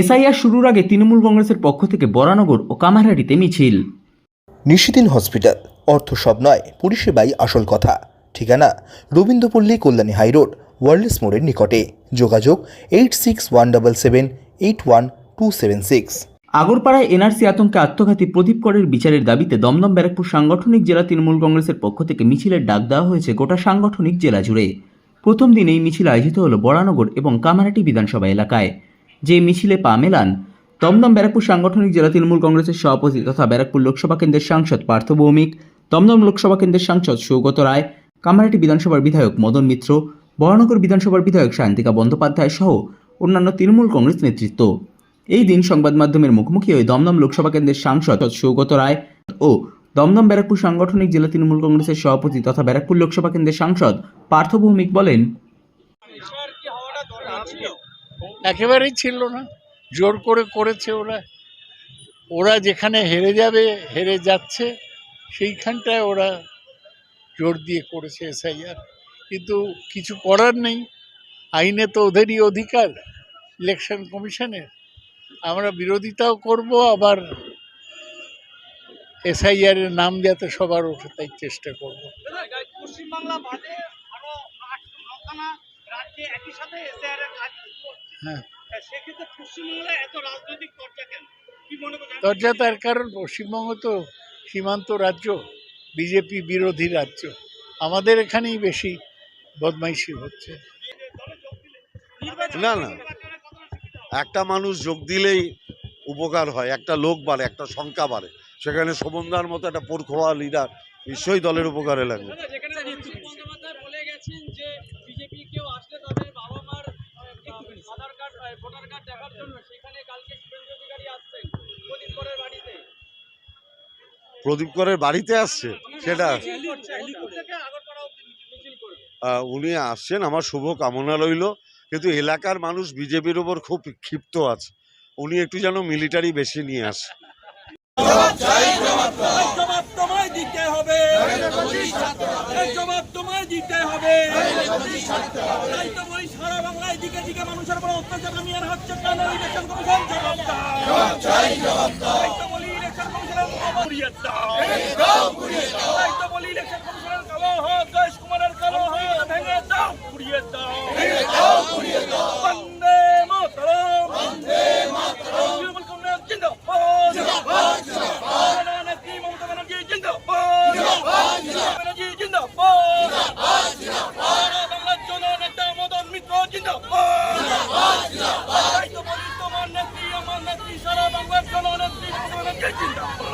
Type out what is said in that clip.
SIR শুরুর আগে তৃণমূল কংগ্রেসের পক্ষ থেকে বরানগর ও কামারহাটিতে মিছিল। নিশিদিন হসপিটাল অর্থ সব নয় পরিষেবাই আসল কথা। ঠিকানা রবীন্দ্রপল্লী কল্যাণী হাইরোড ওয়ার্ল্ডস মোড়ের নিকটে। যোগাযোগ eight six one double seven eight one two seven six আগরপাড়ায় NRC আতঙ্কে আত্মঘাতী প্রদীপ করের বিচারের দাবিতে দমদম ব্যারাকপুর সাংগঠনিক জেলা তৃণমূল কংগ্রেসের পক্ষ থেকে মিছিলের ডাক দেওয়া হয়েছে গোটা সাংগঠনিক জেলা জুড়ে। প্রথম দিন এই মিছিল আয়োজিত হল বরানগর এবং কামারাটি বিধানসভা এলাকায়। যে মিছিলে পা মেলান দমদম ব্যারাকপুর সাংগঠনিক জেলা তৃণমূল কংগ্রেসের সভাপতি তথা ব্যারাকপুর লোকসভা কেন্দ্রের সাংসদ পার্থ ভৌমিক দমদম লোকসভা কেন্দ্রের সাংসদ সৌগত রায় কামারাটি বিধানসভার বিধায়ক মদন মিত্র, বরানগর বিধানসভার বিধায়ক শান্তিকা বন্দ্যোপাধ্যায় সহ অন্যান্য তৃণমূল কংগ্রেস নেতৃত্ব। এই দিন সংবাদ মাধ্যমের মুখোমুখি হয়ে দমদম লোকসভা কেন্দ্রের সাংসদ সৌগত রায় ও দমদম ব্যারাকপুর সাংগঠনিক জেলা তৃণমূল কংগ্রেসের সভাপতি তথা ব্যারাকপুর লোকসভা কেন্দ্রের সাংসদ পার্থ ভৌমিক বলেন একেবারেই ছিল না। জোর করে করেছে ওরা। ওরা যেখানে হেরে যাবে, হেরে যাচ্ছে, সেইখানটায় ওরা জোর দিয়ে করেছে এসআইআর। কিন্তু কিছু করার নেই। আইনে তো ওদেরই অধিকার, ইলেকশন কমিশনের। আমরা বিরোধিতাও করব, আবার এসআইআর এর নাম যাতে সবার ওঠে, তাই চেষ্টা করব। পশ্চিমবাংলা বাদে আরও আট নখানা রাজ্যে একই সাথে এসআর এর কাজ হ্যাঁ। তা সেক্ষেত্রে পশ্চিমবাংলায় এত রাজনৈতিক চর্চা কেন? কি দরজা তার কারণ পশ্চিমবঙ্গ তো সীমান্ত রাজ্য বিজেপি বিরোধী রাজ্য। আমাদের এখানেই বেশি বদমাইশি হচ্ছে। না, না। একটা মানুষ যোগ দিলেই উপকার হয় একটা লোক বাড়ে একটা সংখ্যা বাড়ে। সেখানে শোভনদার মতো একটা পোরখোয়া লিডার নিশ্চয়ই দলের উপকারে লাগবে যেখানে অভিষেক বন্দ্যোপাধ্যায় বলে গেছেন যে বিজেপি কেউ আসলে তাদের বাবা মার আধার কার্ড ভোটার কার্ড দেখার জন্য সেখানে কালকে শুভেন্দু অধিকারী আসছেন প্রদীপ করের বাড়িতে প্রদীপ করের বাড়িতে আসছে, সেটা উনি আসছেন, আমার শুভ কামনা রইল, কিন্তু এলাকার মানুষ বিজেপির ওপর খুব ক্ষিপ্ত আছে। উনি একটু যেন মিলিটারি বেশি নিয়ে আসে। অত্যাচার হচ্ছে কেন ইলেকশন কমিশন জবাব দাও তাই তো বলি ইলেকশন কমিশনের ঘুরিয়ে দাও তাই তো বলি ইলেকশন কমিশনের কালো হাত জয়েশ কুমারের কালো হাত ভেঙে দাও ঘুরিয়ে দাও বন্দে মাতরম তৃণমূল কংগ্রেস জিন্দাবাদ জননেত্রী মমতা ব্যানার্জি জিন্দাবাদ ব্যানার্জি জিন্দাবাদ সারা বাংলার জননেতা মদন মিত্র জিন্দাবাদ তাই তো বলি তোমার নেত্রী আমার নেত্রী সারা বাংলার জননেত্রী মমতা ব্যানার্জি জিন্দাবাদ